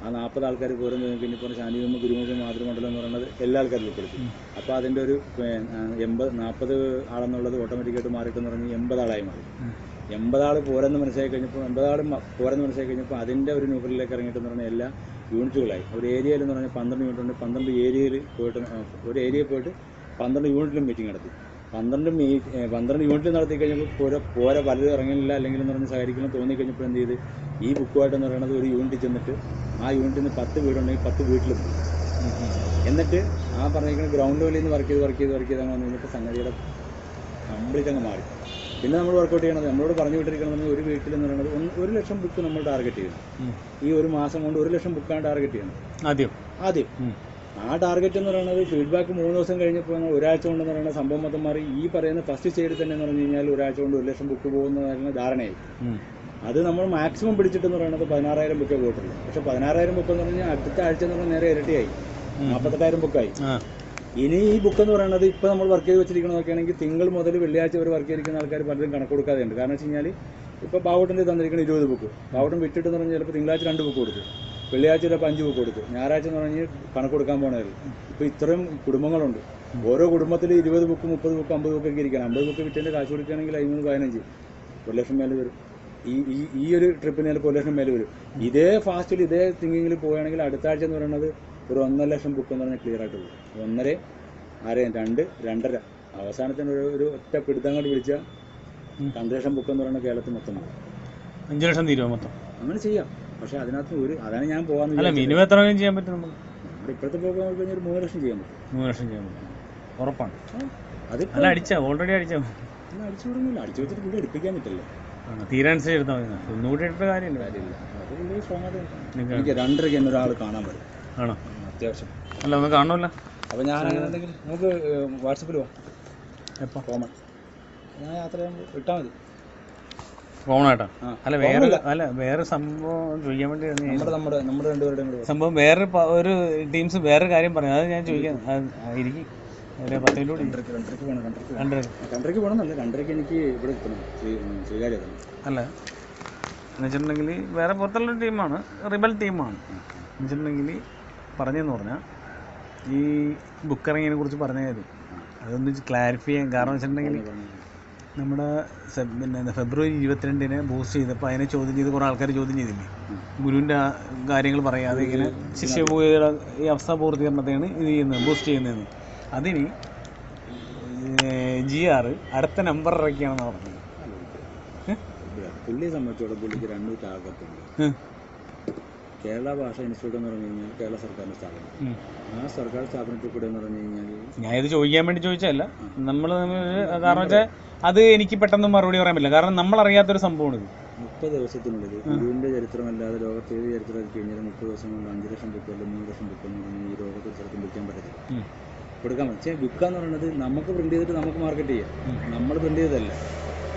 ആ നാൽപ്പത് ആൾക്കാർ പോരെന്ന് തോന്നിക്കഴിഞ്ഞപ്പോൾ ശാന്തികുമ്പ ഗുരുമുഖ മാതൃമണ്ഡലം എന്ന് പറയുന്നത് എല്ലാ ആൾക്കാരും ഉൾപ്പെടുത്തി. അപ്പോൾ അതിന്റെ ഒരു എൺപത് നാൽപ്പത് ആളെന്നുള്ളത് ഓട്ടോമാറ്റിക്കായിട്ട് മാറിയിട്ടെന്ന് പറഞ്ഞ് എൺപത് ആളായി മാറി. ഉം. എൺപത് ആൾ പോരെന്ന് മനസ്സിലാക്കി കഴിഞ്ഞപ്പോൾ എൺപത് ആൾ പോരെന്ന് മനസ്സിലാക്കി കഴിഞ്ഞപ്പോൾ അതിന്റെ ഒരു ന്യൂക്ലിയറിലേക്ക് ഇറങ്ങിയിട്ടെന്ന് പറഞ്ഞാൽ എല്ലാ യൂണിറ്റുകളായി. ഒരു ഏരിയയിൽ എന്ന് പറഞ്ഞാൽ പന്ത്രണ്ട് യൂണിറ്റ് ഉണ്ട് പന്ത്രണ്ട് ഏരിയയിൽ പോയിട്ട് ഒരു ഏരിയയിൽ പോയിട്ട് പന്ത്രണ്ട് യൂണിറ്റിലും മീറ്റിംഗ് നടത്തി. പന്ത്രണ്ട് മീ പന്ത്രണ്ട് യൂണിറ്റ് നടത്തി കഴിഞ്ഞപ്പോൾ പോര പോര പലരും ഇറങ്ങുന്നില്ല അല്ലെങ്കിൽ എന്ന് പറഞ്ഞ് സഹകരിക്കണം തോന്നിക്കഴിഞ്ഞപ്പോൾ എന്ത് ചെയ്ത്? ഈ ബുക്കുമായിട്ടെന്ന് പറയുന്നത് ഒരു യൂണിറ്റ് ചെന്നിട്ട് ആ യൂണിറ്റിൽ നിന്ന് പത്ത് വീടുണ്ടെങ്കിൽ പത്ത് വീട്ടിലും പോയി. എന്നിട്ട് ആ പറഞ്ഞിരിക്കുന്ന ഗ്രൗണ്ട് വലിയിൽ നിന്ന് വർക്ക് ചെയ്ത് വർക്ക് ചെയ്ത് വർക്ക് ചെയ്ത് അങ്ങനെ വന്നിട്ട് സംഗതിയുടെ കംപ്ലീറ്റ് അങ്ങ് മാറി. പിന്നെ നമ്മൾ വർക്കൗട്ട് ചെയ്യണത് നമ്മളോട് പറഞ്ഞു വിട്ടിരിക്കണമെന്ന് ഒരു വീട്ടിൽ എന്ന് പറയുന്നത് ഒന്ന് ഒരു ലക്ഷം ബുക്ക് നമ്മൾ ടാർഗറ്റ് ചെയ്യണം. ഈ ഒരു മാസം കൊണ്ട് ഒരു ലക്ഷം ബുക്കാണ് ടാർഗറ്റ് ചെയ്യണം. ആദ്യം. ആദ്യം. ആ ടാർഗറ്റ് എന്ന് പറയുന്നത് ഫീഡ്ബാക്ക് മൂന്ന് ദിവസം കഴിഞ്ഞപ്പോൾ ഒരാഴ്ച കൊണ്ടെന്ന് പറയുന്ന സംഭവം മൊത്തം മാറി. ഈ പറയുന്ന ഫസ്റ്റ് സ്റ്റേജിൽ തന്നെ എന്ന് പറഞ്ഞു കഴിഞ്ഞാൽ ഒരാഴ്ച കൊണ്ട് ഒരു ലക്ഷം ബുക്ക് പോകുന്നതായിരുന്നു ധാരണയായി. അത് നമ്മൾ മാക്സിമം പിടിച്ചിട്ട് എന്ന് പറയുന്നത് പതിനാറായിരം ബുക്കേ പോയിട്ടുള്ളൂ. പക്ഷെ പതിനാറായിരം ബുക്ക് എന്ന് പറഞ്ഞാൽ അടുത്ത ആഴ്ച എന്ന് പറഞ്ഞാൽ നേരെ ഇരട്ടിയായി. നാൽപ്പത്തെട്ടായിരം ബുക്കായി ഇനി ഈ ബുക്ക് എന്ന് പറയുന്നത് ഇപ്പോൾ നമ്മൾ വർക്ക് ചെയ്ത് വെച്ചിരിക്കുന്നത് നോക്കുകയാണെങ്കിൽ തിങ്കൾ മുതൽ വെള്ളിയാഴ്ച വരെ വർക്ക് ചെയ്തിരിക്കുന്ന ആൾക്കാർ പലരും കണക്ക് കൊടുക്കാതെ ഉണ്ട് കാരണം വെച്ച് കഴിഞ്ഞാൽ ഇപ്പോൾ ബാവട്ടിന്റെ തന്നിരിക്കുന്ന ഇരുപത് ബുക്ക് ബാവട്ടൻ വിറ്റിട്ട് എന്ന് പറഞ്ഞാൽ ചിലപ്പോൾ തിങ്കളാഴ്ച രണ്ട് ബുക്ക് കൊടുത്തു വെള്ളിയാഴ്ച ചിലപ്പോൾ അഞ്ച് ബുക്ക് കൊടുത്തു. ഞായറാഴ്ച എന്ന് പറഞ്ഞാൽ കണക്ക് കൊടുക്കാൻ പോകണമായിരുന്നു ഇപ്പോൾ ഇത്രയും കുടുംബങ്ങളുണ്ട്. ഓരോ കുടുംബത്തിൽ ഇരുപത് ബുക്ക് മുപ്പത് ബുക്ക് അമ്പത് ബുക്കൊക്കെ ഇരിക്കണം. അമ്പത് ബുക്ക് വിറ്റതിന്റെ കാശ് കൊടുക്കുകയാണെങ്കിൽ അതിന് പതിനഞ്ച്. ഒരു ലക്ഷം മേലെ വരും. ഈ ഈ ഈ ഒരു ട്രിപ്പിന് ചിലപ്പോൾ ഒരു ലക്ഷം മേലെ വരും. ഇതേ ഫാസ്റ്റിൽ ഇതേ തിങ്കിങ്ങിൽ പോവുകയാണെങ്കിൽ അടുത്ത ആഴ്ച എന്ന് പറയുന്നത് ഒരു ഒന്നര ലക്ഷം ബുക്ക് എന്ന് പറഞ്ഞാൽ ക്ലിയർ ആയിട്ട് പോകും ഒന്നര അര രണ്ട് രണ്ടര. അവസാനത്തിന് ഒരു ഒരു ഒറ്റ പിടുത്തം കൊണ്ട് പിടിച്ച ഉം. ലക്ഷം ബുക്ക് എന്ന് പറയുന്നത് കേരളത്തിൽ മൊത്തം. അഞ്ച് ലക്ഷം തീരുമാനം മൊത്തം. അങ്ങനെ ചെയ്യാം. പക്ഷെ അതിനകത്ത് ഒരു അതാണ് ഞാൻ പോകാൻ അല്ല മിനിമം എത്ര വേഗം ചെയ്യാൻ പറ്റും നമുക്ക്? നമ്മുടെ ഇപ്പോഴത്തെ പോക്ക് നോക്കി കഴിഞ്ഞാൽ ഒരു മൂന്ന് ലക്ഷം ചെയ്യാൻ പറ്റും. മൂന്ന് ലക്ഷം ചെയ്യാൻ പറ്റും. ഉറപ്പാണ്. അത് അല്ല അടിച്ചാ? ഓൾറെഡി അടിച്ചാ? അടിച്ചു വിടുന്നില്ല. അടിച്ചു വെച്ചിട്ട് പുള്ളി എടുപ്പിക്കാൻ പറ്റില്ല. തീരാനുസരിച്ച് എടുത്താൽ മതി. ഒന്നുകൂടി എടുത്ത കാര്യമില്ല. കാര്യമില്ല. അത് പുള്ളി സ്ട്രോങ് ആയിട്ട് എനിക്ക് രണ്ടരയ്ക്ക് എന്നെ ഒരാൾ കാണാൻ പറ്റും. ആണോ? അത്യാവശ്യം. അല്ല ഒന്ന് കാണുമല്ലോ. അപ്പോൾ ഞാൻ അങ്ങനെ എന്തെങ്കിലും നമുക്ക് വാട്സപ്പിൽ പോവാം. എപ്പോൾ കോമൺ ഞാൻ യാത്ര ചെയ്യുമ്പോൾ ഇട്ടാൽ മതി. ആ അല്ല വേറെ അല്ല വേറെ സംഭവം ചോദിക്കാൻ വേണ്ടി നമ്മുടെ നമ്മുടെ രണ്ടുപേരുടെയും കൂടെ. സംഭവം വേറെ ഒരു ടീംസ് വേറെ കാര്യം പറഞ്ഞു. അത് ഞാൻ കൂടി രണ്ടരയ്ക്ക് രണ്ടരയ്ക്ക് പോകണം പോകണമെന്നല്ല രണ്ടരയ്ക്ക് എനിക്ക് ഇവിടെ എത്തണം. എത്തണം. അല്ല. എന്ന് വെച്ചിട്ടുണ്ടെങ്കിൽ വേറെ പുറത്തുള്ള ടീമാണ്. റിബൽ ടീമാണ്. എന്ന് വെച്ചിട്ടുണ്ടെങ്കിൽ പറഞ്ഞെന്ന് പറഞ്ഞാൽ ഈ ബുക്ക് ഇറങ്ങിയതിനെ കുറിച്ച് കാര്യം അതൊന്ന് ക്ലാരിഫൈ ചെയ്യാൻ. കാരണം വെച്ചിട്ടുണ്ടെങ്കിൽ നമ്മുടെ പിന്നെ ഫെബ്രുവരി ഇരുപത്തിരണ്ടിന് ബൂസ്റ്റ് ചെയ്തപ്പോൾ അതിനെ ചോദ്യം ചെയ്ത് കുറേ ആൾക്കാർ ചോദ്യം ചെയ്തില്ലേ? ഗുരുവിന്റെ കാര്യങ്ങൾ പറയാതെ ഇങ്ങനെ ശിഷ്യപൂജയുടെ ഈ അവസ്ഥ പൂർത്തീകരണത്തെയാണ് ഇത് ചെയ്യുന്നത് ബൂസ്റ്റ് ചെയ്യുന്നതെന്ന്. അതിന് ജി ആർ അടുത്ത നമ്പർ ഇറക്കിയാണെന്ന് പറഞ്ഞത്. പുള്ളിയെ സംബന്ധിച്ചോളം പുള്ളിക്ക് രണ്ട് ഉം. കേരള ഭാഷ ഇൻസ്റ്റിറ്റ്യൂട്ട് എന്ന് പറഞ്ഞു കഴിഞ്ഞാൽ കേരള സർക്കാരിന്റെ സ്ഥാപനം. ആ സർക്കാർ സ്ഥാപനത്തിൽ കൂടെ എന്ന് പറഞ്ഞു കഴിഞ്ഞാൽ ഞാൻ ഇത് ചോദിക്കാൻ വേണ്ടി ചോദിച്ചതല്ല. നമ്മൾ കാരണം വെച്ചാൽ അത് എനിക്ക് പെട്ടെന്ന് മറുപടി പറയാൻ പറ്റില്ല. കാരണം നമ്മൾ അറിയാത്തൊരു സംഭവമാണ് ഇത് മുപ്പത് ദിവസത്തിനുള്ളിൽ ഗുരുവിന്റെ ചരിത്രമല്ലാതെ ലോകത്തെ ഏത് ചരിത്രം എടുത്തു കഴിഞ്ഞാൽ മുപ്പത് ദിവസം കൊണ്ട് അഞ്ച് ലക്ഷം ബുക്ക് അല്ലെങ്കിൽ മൂന്ന് ലക്ഷം ബുക്ക് എന്ന് പറഞ്ഞാൽ ഈ ലോകത്ത് സ്ഥലത്തും വിൽക്കാൻ പറ്റത്തില്ല. കൊടുക്കാൻ പറ്റും പക്ഷേ എന്ന് പറയുന്നത് നമുക്ക് പ്രിന്റ് ചെയ്തിട്ട് നമുക്ക് മാർക്കറ്റ് ചെയ്യാം. നമ്മൾ പ്രിന്റ് ചെയ്തതല്ല.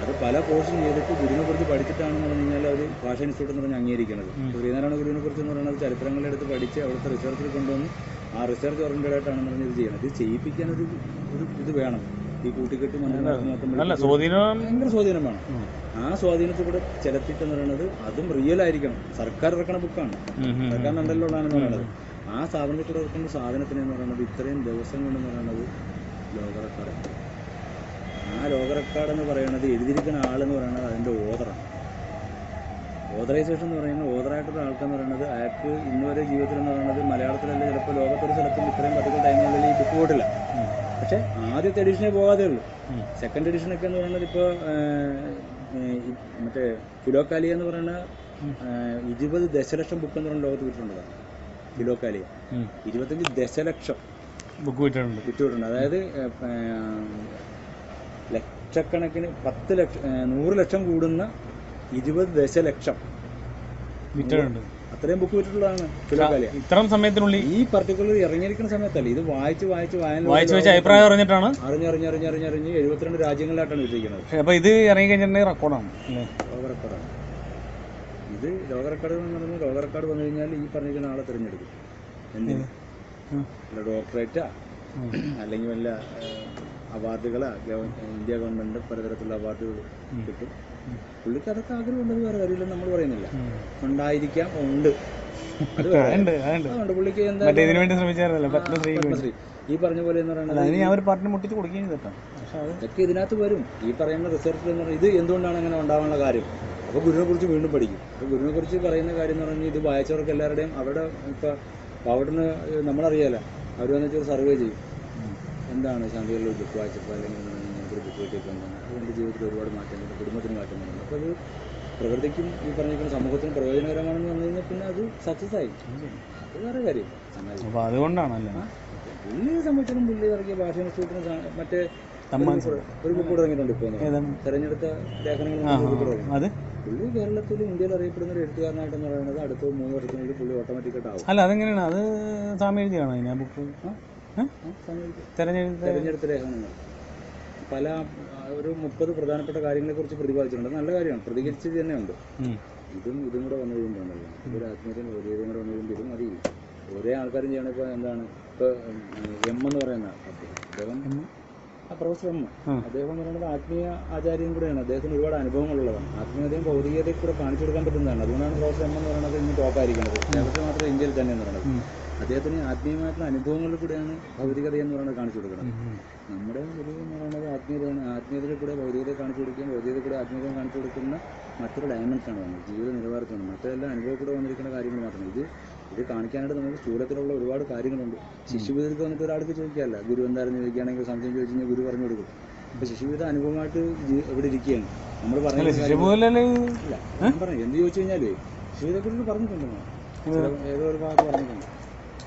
അത് പല കോഴ്സും ചെയ്തിട്ട് ഗുരുവിനെ കുറിച്ച് പഠിച്ചിട്ടാണെന്ന് പറഞ്ഞു കഴിഞ്ഞാൽ അവർ ഭാഷ ഇൻസ്റ്റിറ്റ്യൂട്ട് എന്ന് പറഞ്ഞാൽ അംഗീകരിക്കുന്നത് ശ്രീനാരായണ ഗുരുവിനെ കുറിച്ച് എന്ന് പറയുന്നത് ചരിത്രങ്ങളുടെ അടുത്ത് പഠിച്ച് അവിടുത്തെ റിസർച്ചിൽ കൊണ്ടുവന്ന് ആ റിസർച്ച് ഓറിയന്റഡ് ആയിട്ടാണ് പറഞ്ഞ് ഇത് ചെയ്യുന്നത് ഇത് ചെയ്യിപ്പിക്കാൻ ഒരു ഒരു ഇത് വേണം. ഈ കൂട്ടിക്കെട്ട് അല്ല സ്വാധീനം ഭയങ്കര സ്വാധീനം വേണം. ആ സ്വാധീനത്തിൽ കൂടെ ചെലുത്തിട്ടെന്ന് പറയുന്നത് അതും റിയൽ ആയിരിക്കണം. സർക്കാർ ഇറക്കണ ബുക്കാണ് സർക്കാർ. അണ്ടറിലുള്ളതാണെന്ന് പറയുന്നത്. ആ സ്ഥാപനത്തിൽ കൂടെ ഇറക്കുന്ന സാധനത്തിന് എന്ന് പറയുന്നത് ഇത്രയും ദിവസം കൊണ്ടെന്ന് പറയുന്നത് ലോക റെക്കോർഡാണ് ആ ലോക റെക്കോർഡ് എന്ന് പറയുന്നത് എഴുതിയിരിക്കുന്ന ആളെന്ന് പറയുന്നത് അതിന്റെ ഓതറാണ് ഓതറൈസേഷൻ എന്ന് പറയുന്നത് ഓതറായിട്ടുള്ള ആൾക്കെന്ന് പറയുന്നത് അയാൾക്ക് ഇന്ന് വരെ ജീവിതത്തിൽ എന്ന് പറയുന്നത് മലയാളത്തിലല്ല ചിലപ്പോൾ ലോകത്തൊരു സ്ഥലത്തും ഇത്രയും പർട്ടിക്കുലർ ടൈമുകളിൽ ഈ ബുക്ക് പോയിട്ടില്ല പക്ഷെ ആദ്യത്തെ എഡിഷനേ പോകാതെ ഉള്ളൂ. സെക്കൻഡ് എഡിഷനൊക്കെ എന്ന് പറയുന്നത് ഇപ്പോൾ മറ്റേ ഫിലോക്കാലിയ എന്ന് പറയുന്ന. ഇരുപത് ദശലക്ഷം ബുക്ക് എന്ന് പറയുന്ന ലോകത്ത് വിട്ടിട്ടുള്ളതാണ് ഫിലോക്കാലിയ ഉം. ഇരുപത്തഞ്ച് ദശലക്ഷം ബുക്ക് വിട്ടിട്ടുണ്ട് വിട്ടിട്ടുണ്ട് അതായത് ലക്ഷക്കണക്കിന് പത്ത് ലക്ഷം നൂറ് ലക്ഷം കൂടുന്ന ഇരുപത് ദശലക്ഷം. വിറ്റിട്ടുണ്ട് അത്രയും ബുക്ക് വിറ്റിട്ടുള്ളതാണ് ഫിലോകാലിയ ഇത്രയും സമയത്തിനുള്ളിൽ ഈ പർട്ടിക്കുലർ ഇറങ്ങിയിരിക്കുന്ന സമയത്തല്ല ഇത് വായിച്ച് വായിച്ച് വായന വായിച്ചു വെച്ച അഭിപ്രായം അറിഞ്ഞിട്ടാണ്? അറിഞ്ഞറിഞ്ഞറിഞ്ഞറിഞ്ഞറിഞ്ഞ് എഴുപത്തിരണ്ട് രാജ്യങ്ങളിലായിട്ടാണ് വിജയിക്കുന്നത് അപ്പൊ ഇത് ഇറങ്ങി കഴിഞ്ഞിട്ടുണ്ടെങ്കിൽ റെക്കോർഡാണ് ലോക റെക്കോർഡാണ് ഇത് ലോക റെക്കോർഡ് എന്ന് പറയുന്നത് ലോക റെക്കോർഡ് വന്നു കഴിഞ്ഞാൽ ഈ പറഞ്ഞിരിക്കുന്ന ആളെ തിരഞ്ഞെടുക്കും. എന്തിന്? ഡോക്ടറേറ്റാ? അല്ലെങ്കിൽ വല്ല അവാർഡുകളാ ഗവ- ഇന്ത്യ ഗവൺമെന്റ് പലതരത്തിലുള്ള അവാർഡുകൾ. കിട്ടും. പുള്ളിക്ക് അതൊക്കെ ആഗ്രഹമുണ്ടെന്ന് വേറെ കാര്യമില്ല നമ്മൾ പറയുന്നില്ല. ഉണ്ടായിരിക്കാം ഉണ്ട്. പുള്ളിക്ക് പത്മശ്രീ. ഈ പറഞ്ഞ പോലെ എന്ന് അല്ല പറയുന്നത് അതിന് ഞാൻ ഒരു പാർട്ടിനെ മുട്ടിച്ച് കൊടുക്കുകയും ചെയ്തിട്ടാണ് ഇതൊക്കെ ഇതിനകത്ത് വരും. ഈ പറയുന്ന റിസർച്ച് എന്ന് പറഞ്ഞാൽ ഇത് എന്തുകൊണ്ടാണ് അങ്ങനെ ഉണ്ടാവാനുള്ള കാര്യം? അപ്പോൾ ഗുരുവിനെ കുറിച്ച് വീണ്ടും പഠിക്കും. അപ്പോൾ ഗുരുവിനെ കുറിച്ച് പറയുന്ന കാര്യം എന്ന് പറഞ്ഞാൽ ഇത് വായിച്ചവർക്ക് എല്ലാവരുടെയും അവരുടെ ഇപ്പോൾ അവിടുന്ന് നമ്മളറിയാലോ. അവർ വന്നിട്ട് സർവേ ചെയ്യും. എന്താണ് ശാന്തികളിൽ ഒരു ബുക്ക് വായിച്ചപ്പോൾ അല്ലെങ്കിൽ എന്ന് പറഞ്ഞാൽ ഞങ്ങൾക്ക് ഒരു ബുക്ക് കിട്ടിയപ്പോൾ എന്താണ് അത് എന്റെ ജീവിതത്തിൽ ഒരുപാട് മാറ്റം കുടുംബത്തിന് മാറ്റം വന്നു. അപ്പോൾ അത് പ്രകൃതിക്കും ഈ പറഞ്ഞിരിക്കുന്ന സമൂഹത്തിനും പ്രയോജനകരമാണെന്ന് വന്നു കഴിഞ്ഞാൽ പിന്നെ അത് സക്സസ് ആയി. അത് വേറെ കാര്യം. അപ്പോൾ അതുകൊണ്ടാണ് അതുകൊണ്ടാണല്ലേ? പുള്ളിയെ സംബന്ധിച്ചിടത്തോളം പുള്ളി ഇറങ്ങിയ ഭാഷ ഇൻസ്റ്റിറ്റ്യൂട്ടിന് മറ്റേ ഒരു ബുക്ക് ഇറങ്ങിയിട്ടുണ്ട് ഇപ്പോൾ തെരഞ്ഞെടുത്ത ലേഖനങ്ങൾ അത്? പുള്ളി കേരളത്തിൽ ഇന്ത്യയിൽ അറിയപ്പെടുന്ന ഒരു എഴുത്തുകാരനായിട്ടെന്ന് പറയുന്നത് അടുത്ത മൂന്ന് വർഷത്തിനുള്ളിൽ പുള്ളി ഓട്ടോമാറ്റിക്കായിട്ട് ആവും. അല്ല അതെങ്ങനെയാണ്? അത് സ്വാമി എഴുതിയാണോ അതിന് ബുക്ക് തെരഞ്ഞെടുത്ത ലേഖനങ്ങൾ പല ഒരു മുപ്പത് പ്രധാനപ്പെട്ട കാര്യങ്ങളെ കുറിച്ച് പ്രതിപാദിച്ചിട്ടുണ്ട്. നല്ല കാര്യമാണ്. പ്രതികരിച്ചത് തന്നെയുണ്ട്. ഇതും ഇതും കൂടെ വന്നു കഴിയുമ്പോഴാണല്ലോ ഇതൊരു ആത്മീയതയും ഭൗതികതയും കൂടെ വന്നു കഴിയുമ്പോൾ ഇത് മതി. ഒരേ ആൾക്കാരും ചെയ്യണ ഇപ്പോൾ എന്താണ്? ഇപ്പോൾ എം എന്ന് പറയുന്ന അദ്ദേഹം. ആ പ്രൊഫസർ എം. അദ്ദേഹം എന്ന് പറയുന്നത് ആത്മീയ ആചാര്യം കൂടെയാണ്. അദ്ദേഹത്തിന് ഒരുപാട് അനുഭവങ്ങളുള്ളതാണ്. ആത്മീയതയും ഭൗതികതയും കൂടെ കാണിച്ചു കൊടുക്കാൻ പറ്റുന്നതാണ്. അതുകൊണ്ടാണ് പ്രൊഫസർ എം എന്ന് പറയുന്നത് ഇന്ന് ടോപ്പായിരിക്കുന്നത് കേരളത്തിൽ മാത്രം ഇന്ത്യയിൽ തന്നെ എന്ന് പറയുന്നത്. അദ്ദേഹത്തിന് ആത്മീയമായിട്ടുള്ള അനുഭവങ്ങളിൽ കൂടെയാണ് ഭൗതികത എന്ന് പറയുന്നത് കാണിച്ചു കൊടുക്കുന്നത്. നമ്മുടെ ഒരു എന്ന് പറയുന്നത് ആത്മീയതയാണ്. ആത്മീയതയിൽ കൂടെ ഭൗതികതയെ കാണിച്ചു കൊടുക്കുകയും ഭൗതികതയിൽ കൂടെ ആത്മീയത കാണിച്ചു കൊടുക്കുന്ന മറ്റൊരു ഡയമെൻഷനാണ് വന്നത്. ജീവിത നിലവാരത്തിലാണ്. മറ്റെല്ലാം അനുഭവം കൂടെ വന്നിരിക്കുന്ന കാര്യങ്ങൾ മാത്രമാണ് ഇത് ഇത് കാണിക്കാനായിട്ട് നമുക്ക് സ്ഥൂലത്തിലുള്ള ഒരുപാട് കാര്യങ്ങളുണ്ട്. ശിശുവിധത്തിൽ വന്നിട്ട് ഒരാൾക്ക് ചോദിക്കാമല്ല ഗുരു എന്തായിരുന്നു ചോദിക്കുകയാണെങ്കിൽ സംശയം ചോദിച്ചു കഴിഞ്ഞാൽ ഗുരു പറഞ്ഞു കൊടുക്കും. അപ്പൊ ശിശുവിധ അനുഭവമായിട്ട് ഇവിടെ ഇരിക്കുകയാണ്. നമ്മൾ പറഞ്ഞ പറഞ്ഞു എന്ത് ചോദിച്ചു കഴിഞ്ഞാലേ ശിശുവിധെക്കുറിച്ച് പറഞ്ഞിട്ടുണ്ട് പറഞ്ഞിട്ടുണ്ടോ ഏതോ ഒരു ഭാഗത്ത് പറഞ്ഞിട്ടുണ്ട്.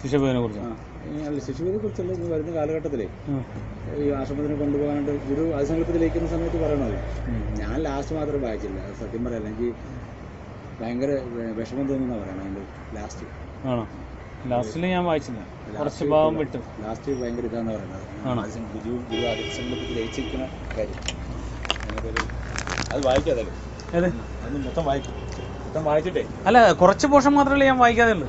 ശിശുഭവനെ കുറിച്ച് ആ ഈ അല്ല ശിശുവിനെ കുറിച്ചുള്ള ഈ വരുന്ന കാലഘട്ടത്തിലേ ഈ ആശ്രമത്തിന് കൊണ്ടുപോകാനായിട്ട് ഗുരു അതിസങ്കല്പത്തിലേക്കുന്ന സമയത്ത് പറയണത്. ഞാൻ ലാസ്റ്റ് മാത്രം വായിച്ചില്ല. സത്യം പറയാം എനിക്ക് ഭയങ്കര വിഷമം തോന്നുന്ന പറയണം അതിന്റെ ലാസ്റ്റ് ആണോ? ലാസ്റ്റിൽ ഞാൻ വായിച്ചില്ല. കുറച്ച് ഭാഗം വിട്ടു. ലാസ്റ്റ് ഭയങ്കര ഇതാന്ന് പറയുന്നത്. ഗുരു ഗുരു അതിസങ്കല്പത്തിൽ ലയിച്ചിരിക്കുന്ന കാര്യം. അത് വായിക്കാതെ അത് മൊത്തം വായിക്കും. അല്ല കുറച്ച് പോർഷൻ മാത്രമല്ലേ ഞാൻ വായിക്കാതെ ഉള്ളൂ